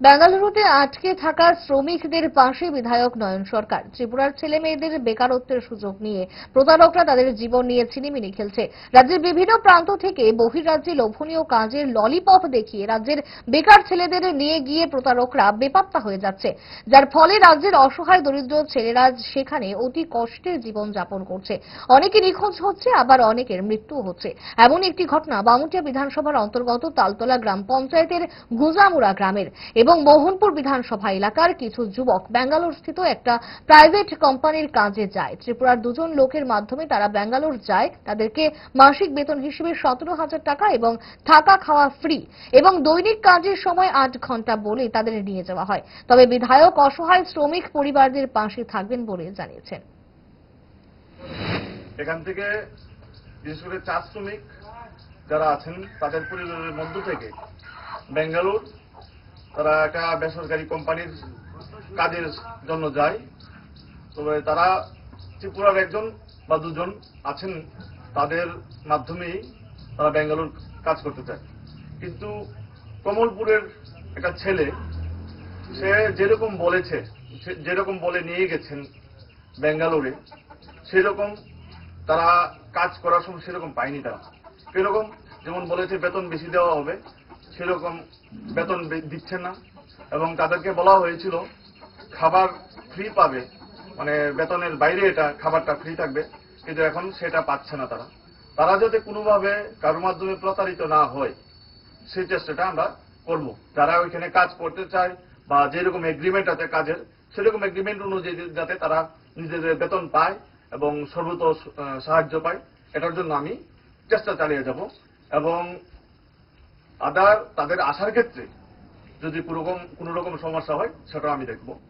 বেঙ্গালুরুতে আটকে থাকা শ্রমিকদের পাশে বিধায়ক নয়ন সরকার। ত্রিপুরার ছেলে মেয়েদের বেকারত্বের সুযোগ নিয়ে প্রতারকরা তাদের জীবন নিয়ে ছিনিমিনি খেলছে। রাজ্যের বিভিন্ন প্রান্ত থেকে বহির্রাজ্যে লোভনীয় কাজের ললিপপ দেখিয়ে রাজ্যের বেকার ছেলেদের নিয়ে গিয়ে প্রতারকরা বেপাত্তা হয়ে যাচ্ছে। যার ফলে রাজ্যের অসহায় দরিদ্র ছেলেরা সেখানে অতি কষ্টের জীবন যাপন করছে। অনেকে নিখোঁজ হচ্ছে, আবার অনেকের মৃত্যু হচ্ছে। এমন একটি ঘটনা বামুটিয়া বিধানসভার অন্তর্গত তালতলা গ্রাম পঞ্চায়েতের গুজামুড়া গ্রামের। এবং মোহনপুর বিধানসভা এলাকার কিছু যুবক ব্যাঙ্গালোর স্থিত একটা প্রাইভেট কোম্পানির কাজে যায়। ত্রিপুরার দুজন লোকের মাধ্যমে তারা ব্যাঙ্গালোর যায়। তাদেরকে মাসিক বেতন হিসেবে সতেরো হাজার টাকা এবং থাকা খাওয়া ফ্রি এবং দৈনিক কাজের সময় আট ঘণ্টা বলে তাদের নিয়ে যাওয়া হয়। তবে বিধায়ক অসহায় শ্রমিক পরিবারদের পাশে থাকবেন বলে জানিয়েছেন। এখান থেকে বিশেষ করে চা শ্রমিক যারা আছেন, তাদের পরিবারের মধ্য থেকে বেঙ্গালুর তারা একটা বেসরকারি কোম্পানির কাজের জন্য যায়। তবে তারা ত্রিপুরার একজন বা দুজন আছেন, তাদের মাধ্যমেই তারা বেঙ্গালুর কাজ করতে চায়। কিন্তু কমলপুরের একটা ছেলে, সে যেরকম বলেছে যেরকম বলে নিয়ে গেছেন বেঙ্গালোরে সেরকম তারা কাজ করার সময় সেরকম পায়নি তারা। কীরকম যেমন বলেছে, বেতন বেশি দেওয়া হবে সেরকম বেতন দিচ্ছে না। এবং তাদেরকে বলা হয়েছিল, খাবার ফ্রি পাবে। মানে বেতনের বাইরে এটা খাবারটা ফ্রি থাকবে। কিন্তু এখন সেটা পাচ্ছে না তারা। তারা যাতে কোনোভাবে কারোর মাধ্যমে প্রতারিত না হয়, সেই চেষ্টাটা আমরা করব। যারা ওইখানে কাজ করতে চায় বা যেরকম এগ্রিমেন্ট আছে কাজের, সেরকম এগ্রিমেন্ট অনুযায়ী যাতে তারা নিজেদের বেতন পায় এবং সর্বত সাহায্য পায়, এটার জন্য আমি চেষ্টা চালিয়ে যাব। এবং আদার তাদের আসার ক্ষেত্রে যদি কোনো রকম সমস্যা হয় সেটাও আমি দেখব।